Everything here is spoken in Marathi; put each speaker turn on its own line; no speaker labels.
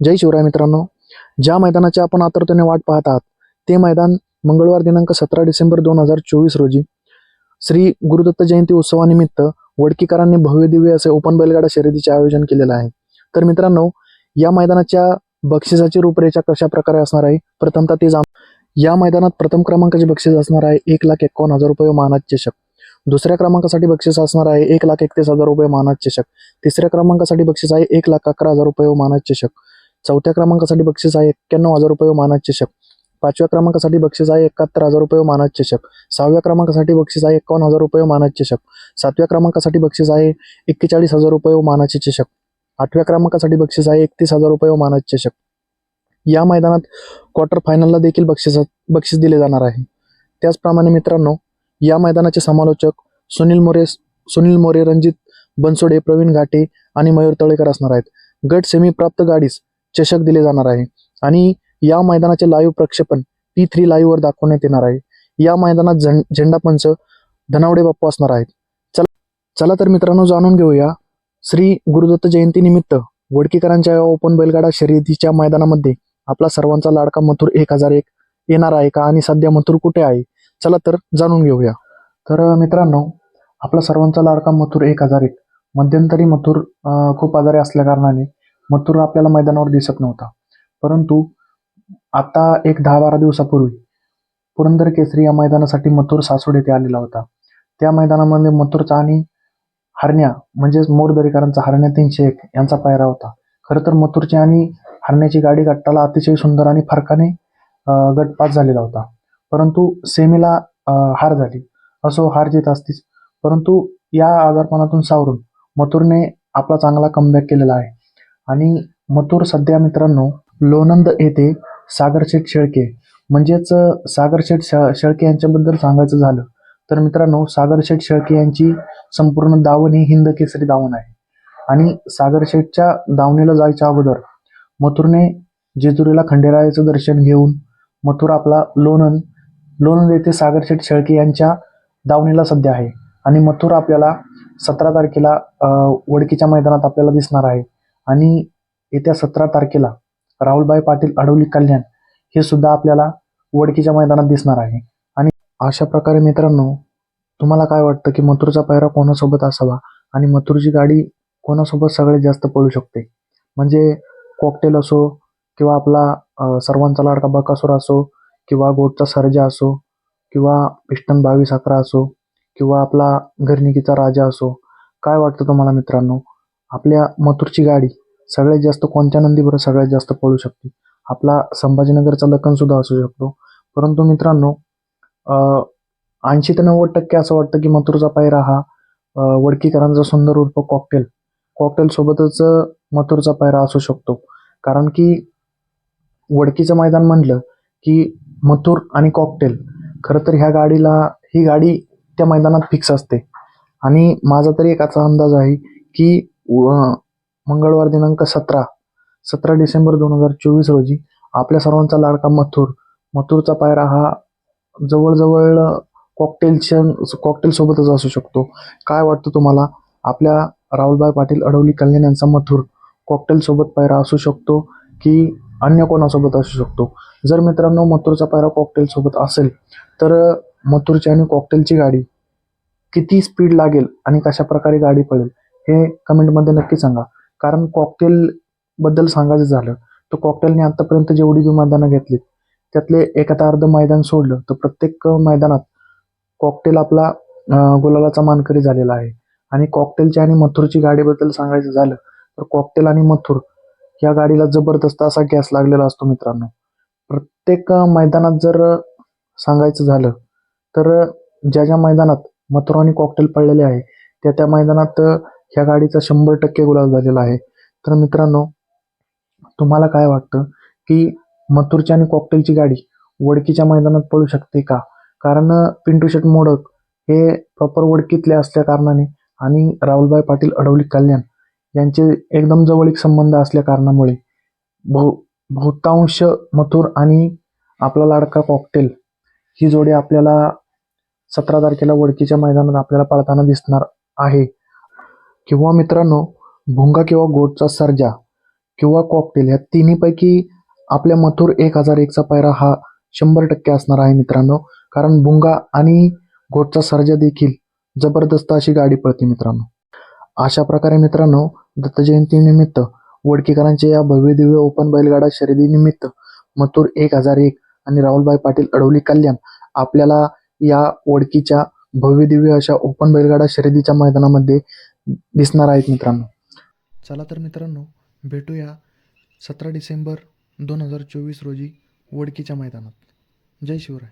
जय शिवराय मित्रांनो. ज्या मैदानाची आपण आतुरतेने वाट पाहत आहात ते मैदान मंगळवार दिनांक सतरा डिसेंबर दोन हजार चोवीस रोजी श्री गुरुदत्त जयंती उत्सवानिमित्त वडकीकरांनी भव्य दिव्य असे ओपन बैलगाडा शर्यतीचे आयोजन केलेलं आहे. तर मित्रांनो या मैदानाच्या बक्षिसाची रूपरेषा कशा प्रकारे असणार आहे? प्रथमतः ते जाण या मैदानात प्रथम क्रमांकाचे बक्षीस असणार आहे एक लाख एकावन्न हजार रुपये मानात चषक. दुसऱ्या क्रमांकासाठी बक्षीस असणार आहे एक लाख एकतीस हजार रुपये मानात चषक. तिसऱ्या क्रमांकासाठी बक्षीस आहे एक लाख अकरा हजार रुपये व मानात चषक. चौथ्या क्रमांकासाठी बक्षीस आहे एक्क्याण्णव हजार रुपये व चषक पाचव्या क्रमांकासाठी बक्षीस आहे एकाहत्तर हजार रुपये व चषक सहाव्या क्रमांकासाठी बक्षीस आहे एकावन्न हजार रुपये व चषक सातव्या क्रमांकासाठी बक्षीस आहे एक्केचाळीस हजार रुपये मानाचे चषक आठव्या क्रमांकासाठी बक्षीस आहे एकतीस हजार रुपये व मानाचे चषक या मैदानात क्वार्टर फायनलला देखील बक्षीस बक्षीस दिले जाणार आहे. त्याचप्रमाणे मित्रांनो या मैदानाचे समालोचक सुनील मोरे सुनील मोरे रणजित बनसोडे प्रवीण घाटे आणि मयूर तळेकर असणार आहेत. गट सेमी प्राप्त गाडीस चषक दिले जाणार आहे. आणि या मैदानाचे लाईव्ह प्रक्षेपण पी थ्री लाईव्हवर दाखवण्यात येणार आहे. या मैदानात झं झेंडापंच धनावडे बाप्पू असणार आहेत. चला चला तर मित्रांनो जाणून घेऊया. श्री गुरुदत्त जयंतीनिमित्त वडकीकरांच्या ओपन बैलगाडा शर्यतीच्या मैदानामध्ये आपला सर्वांचा लाडका मथुर एक हजार एक येणार आहे का? आणि सध्या मथुर कुठे आहे? चला तर जाणून घेऊया. तर मित्रांनो आपला सर्वांचा लाडका मथुर एक हजार एक. मध्यंतरी मथुर खूप आजारी असल्या कारणाने मथुर आपल्याला मैदानावर दिसत नव्हता. परंतु आता एक दहा बारा दिवसापूर्वी पुरंदर केसरी या मैदानासाठी मथुर सासवड येथे आलेला होता. त्या मैदानामध्ये मथुरचा आणि हरण्या म्हणजेच मोरदरीकरांचा हरण्या तीनशे एक यांचा पायरा होता. खरं तर मथुरची आणि हरण्याची गाडी गट्टाला अतिशय सुंदर आणि फरकाने गटपास झालेला होता. परंतु सेमीला हार झाली. असो हार जीत असतीच. परंतु या आजारपणातून सावरून मथुरने आपला चांगला कमबॅक केलेला आहे. आणि मथुर सध्या मित्रांनो लोणंद येथे सागरशेठ शेळके. म्हणजेच सागरशेठ शेळके यांच्याबद्दल सांगायचं झालं तर मित्रांनो सागरशेठ शेळके यांची संपूर्ण दावण ही हिंद केसरी दावण आहे. आणि सागरशेठच्या दावणीला जायच्या अगोदर मथुरने जेजुरीला खंडेरायाचं दर्शन घेऊन मथुर आपला लोणंद लोणंद येथे सागरशेठ शेळके यांच्या दावणीला सध्या आहे. आणि मथुर आपल्याला सतरा तारखेला वडकीच्या मैदानात आपल्याला दिसणार आहे. आणि येत्या सतरा तारखेला राहुलबाई पाटील अडवली कल्याण हे सुद्धा आपल्याला वडकीच्या मैदानात दिसणार आहे. आणि अशा प्रकारे मित्रांनो तुम्हाला काय वाटतं की मथुरचा पायरा कोणासोबत असावा आणि मथुरची गाडी कोणासोबत सगळ्यात जास्त पळू शकते? म्हणजे कॉकटेल असो किंवा आपला सर्वांचा लाडका बकासूर असो किंवा गोटचा सर्जा असो किंवा पिस्टन बावीस अकरा असो किंवा आपला घरनिकीचा राजा असो काय वाटतं तुम्हाला मित्रांनो? आपल्या मथुरची गाडी सगळ्यात जास्त कोणत्या नंदीबरोबर सगळ्यात जास्त पळू शकते? आपला संभाजीनगरचा लखन सुद्धा असू शकतो. परंतु मित्रांनो ऐंशी ते नव्वद टक्के असं वाटतं की मथुरचा पायरा हा वडकीकरांचा सुंदर उर्फ कॉकटेल कॉकटेलसोबतच मथुरचा पायरा असू शकतो. कारण की वडकीचं मैदान म्हणलं की मथुर आणि कॉकटेल खरं तर ह्या गाडीला ही गाडी त्या मैदानात फिक्स असते. आणि माझा तरी एक असा अंदाज आहे की व- मंगळवार दिनांक सतरा सतरा डिसेंबर दोन हजार चोवीस रोजी आपल्या सर्वांचा लाडका मथुर. मथुरचा पायरा हा जवळजवळ कॉकटेलच्या कॉकटेल सोबतच असू शकतो. काय वाटतं तुम्हाला? आपल्या राहुलभाई पाटील अडवली कल्याण यांचा मथुर कॉकटेल सोबत पायरा असू शकतो की अन्य कोणासोबत असू शकतो? जर मित्रांनो मथुरचा पायरा कॉकटेल सोबत असेल तर मथुरची आणि कॉकटेलची गाडी किती स्पीड लागेल आणि कशा प्रकारे गाडी पळेल हे कमेंटमध्ये नक्की सांगा. कारण कॉकटेल बद्दल सांगायचं झालं तर कॉकटेलने आतापर्यंत जेवढी बी मैदानं घेतली त्यातले एखादा अर्ध मैदान सोडलं तर प्रत्येक मैदानात कॉकटेल आपला गुलालाचा मानकरी झालेला आहे. आणि कॉकटेलची आणि मथुरची गाडीबद्दल सांगायचं झालं तर कॉकटेल आणि मथुर या गाडीला जबरदस्त असा गॅस लागलेला असतो मित्रांनो. प्रत्येक मैदानात जर सांगायचं झालं तर ज्या ज्या मैदानात मथुर आणि कॉकटेल पडलेले आहे त्या त्या मैदानात ह्या गाडीचा शंभर टक्के गुलाल झालेला आहे. तर मित्रांनो तुम्हाला काय वाटतं की मथुरची आणि कॉकटेलची गाडी वडकीच्या मैदानात पळू शकते का? कारण पिंटू शेट मोडक हे प्रॉपर वडकीतले असल्या कारणाने आणि राहुलभाई पाटील अडवली कल्याण यांचे एकदम जवळीक संबंध असल्या कारणामुळे बहु बहुतांश मथुर आणि आपला लाडका कॉकटेल ही जोडी आपल्याला सतरा तारखेला वडकीच्या मैदानात आपल्याला पळताना दिसणार आहे. किंवा मित्रांनो भुंगा किंवा गोडचा सर्जा किंवा कॉकटेल या तिन्हीपैकी आपल्या मथुर एक हजार एकचा पायरा हा शंभर टक्के असणार आहे मित्रांनो. कारण भुंगा आणि घोटचा सर्जा देखील जबरदस्त अशी गाडी पळते मित्रांनो. अशा प्रकारे मित्रांनो दत्त जयंतीनिमित्त वडकीकरांच्या या भव्य दिव्य ओपन बैलगाडा शर्यतीनिमित्त मथुर एक हजार एक आणि राहुलभाई पाटील अडवली कल्याण आपल्याला या वडकीच्या भव्य दिव्य अशा ओपन बैलगाडा शर्यतीच्या मैदानामध्ये दिसणार आहेत मित्रांनो. चला तर मित्रांनो भेटूया सतरा डिसेंबर दोन हजार चोवीस रोजी वडकीच्या मैदानात. जय शिवराय.